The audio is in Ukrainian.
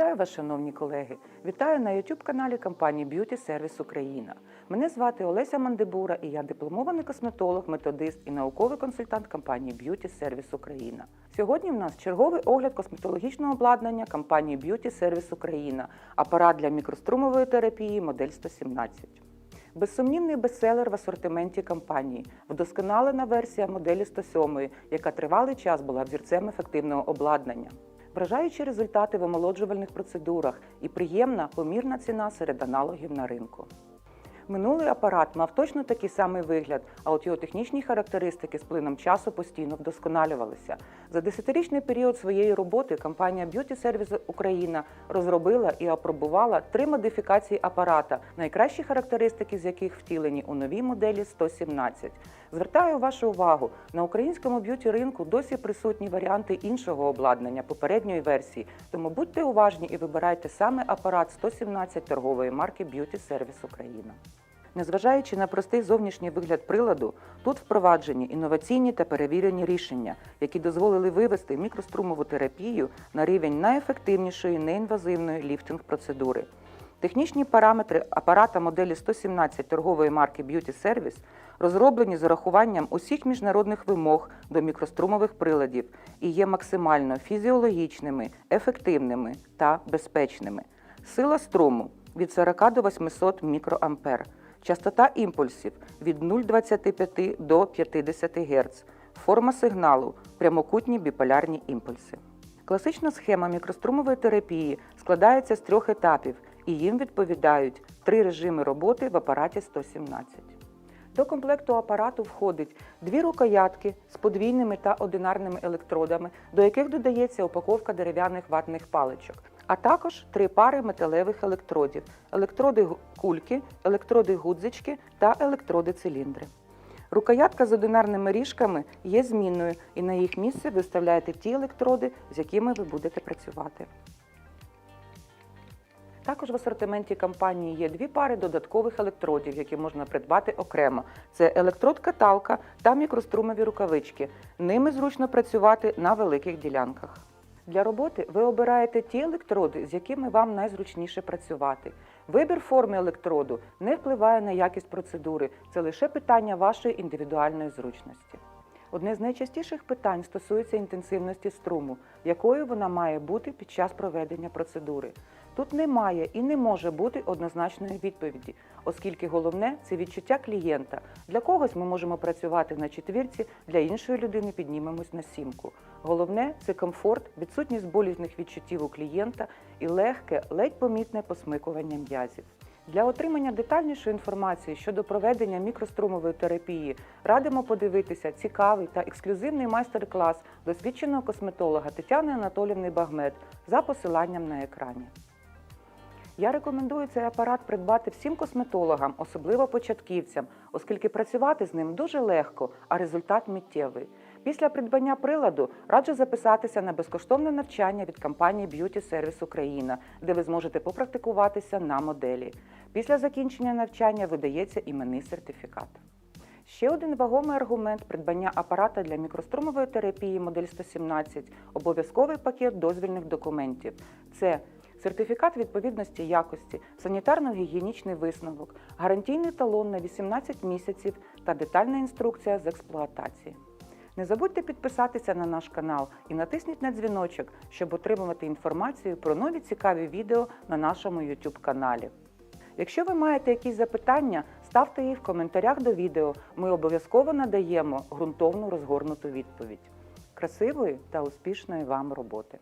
Вітаю вас, шановні колеги! Вітаю на youtube каналі компанії Beauty Service Україна. Мене звати Олеся Мандибура і я дипломований косметолог, методист і науковий консультант компанії Beauty Service Україна. Сьогодні в нас черговий огляд косметологічного обладнання компанії Beauty Service Україна, апарат для мікрострумової терапії модель 117. Безсумнівний бестселер в асортименті компанії, вдосконалена версія моделі 107, яка тривалий час була взірцем ефективного обладнання. Вражаючі результати в омолоджувальних процедурах і приємна помірна ціна серед аналогів на ринку. Минулий апарат мав точно такий самий вигляд, а от його технічні характеристики з плином часу постійно вдосконалювалися. За десятирічний період своєї роботи компанія Beauty Service Україна розробила і апробувала три модифікації апарата, найкращі характеристики з яких втілені у новій моделі 117. Звертаю вашу увагу, на українському б'юті ринку досі присутні варіанти іншого обладнання попередньої версії, тому будьте уважні і вибирайте саме апарат 117 торгової марки Beauty Service Україна. Незважаючи на простий зовнішній вигляд приладу, тут впроваджені інноваційні та перевірені рішення, які дозволили вивести мікрострумову терапію на рівень найефективнішої неінвазивної ліфтинг-процедури. Технічні параметри апарата моделі 117 торгової марки Beauty Service розроблені з урахуванням усіх міжнародних вимог до мікрострумових приладів і є максимально фізіологічними, ефективними та безпечними. Сила струму від 40 до 800 мікроампер. Частота імпульсів від 0,25 до 50 Гц. Форма сигналу прямокутні біполярні імпульси. Класична схема мікрострумової терапії складається з трьох етапів, і їм відповідають три режими роботи в апараті 117. До комплекту апарату входить дві рукоятки з подвійними та одинарними електродами, до яких додається упаковка дерев'яних ватних паличок, а також три пари металевих електродів: електроди кульки, електроди гудзички та електроди циліндри. Рукоятка з одинарними ріжками є змінною, і на їх місце ви вставляєте ті електроди, з якими ви будете працювати. Також в асортименті компанії є дві пари додаткових електродів, які можна придбати окремо. Це електрод-каталка та мікрострумові рукавички. Ними зручно працювати на великих ділянках. Для роботи ви обираєте ті електроди, з якими вам найзручніше працювати. Вибір форми електроду не впливає на якість процедури, це лише питання вашої індивідуальної зручності. Одне з найчастіших питань стосується інтенсивності струму, якою вона має бути під час проведення процедури. Тут немає і не може бути однозначної відповіді, оскільки головне це відчуття клієнта. Для когось ми можемо працювати на четвірці, для іншої людини піднімемось на сімку. Головне це комфорт, відсутність болісних відчуттів у клієнта і легке, ледь помітне посмикування м'язів. Для отримання детальнішої інформації щодо проведення мікрострумової терапії радимо подивитися цікавий та ексклюзивний майстер-клас досвідченого косметолога Тетяни Анатолівни Багмет за посиланням на екрані. Я рекомендую цей апарат придбати всім косметологам, особливо початківцям, оскільки працювати з ним дуже легко, а результат миттєвий. Після придбання приладу раджу записатися на безкоштовне навчання від компанії Beauty Service Україна, де ви зможете попрактикуватися на моделі. Після закінчення навчання видається іменний сертифікат. Ще один вагомий аргумент придбання апарата для мікрострумової терапії модель 117 – обов'язковий пакет дозвільних документів. Це сертифікат відповідності якості, санітарно-гігієнічний висновок, гарантійний талон на 18 місяців та детальна інструкція з експлуатації. Не забудьте підписатися на наш канал і натисніть на дзвіночок, щоб отримувати інформацію про нові цікаві відео на нашому YouTube каналі. Якщо ви маєте якісь запитання, ставте їх в коментарях до відео. Ми обов'язково надаємо ґрунтовну розгорнуту відповідь. Красивої та успішної вам роботи!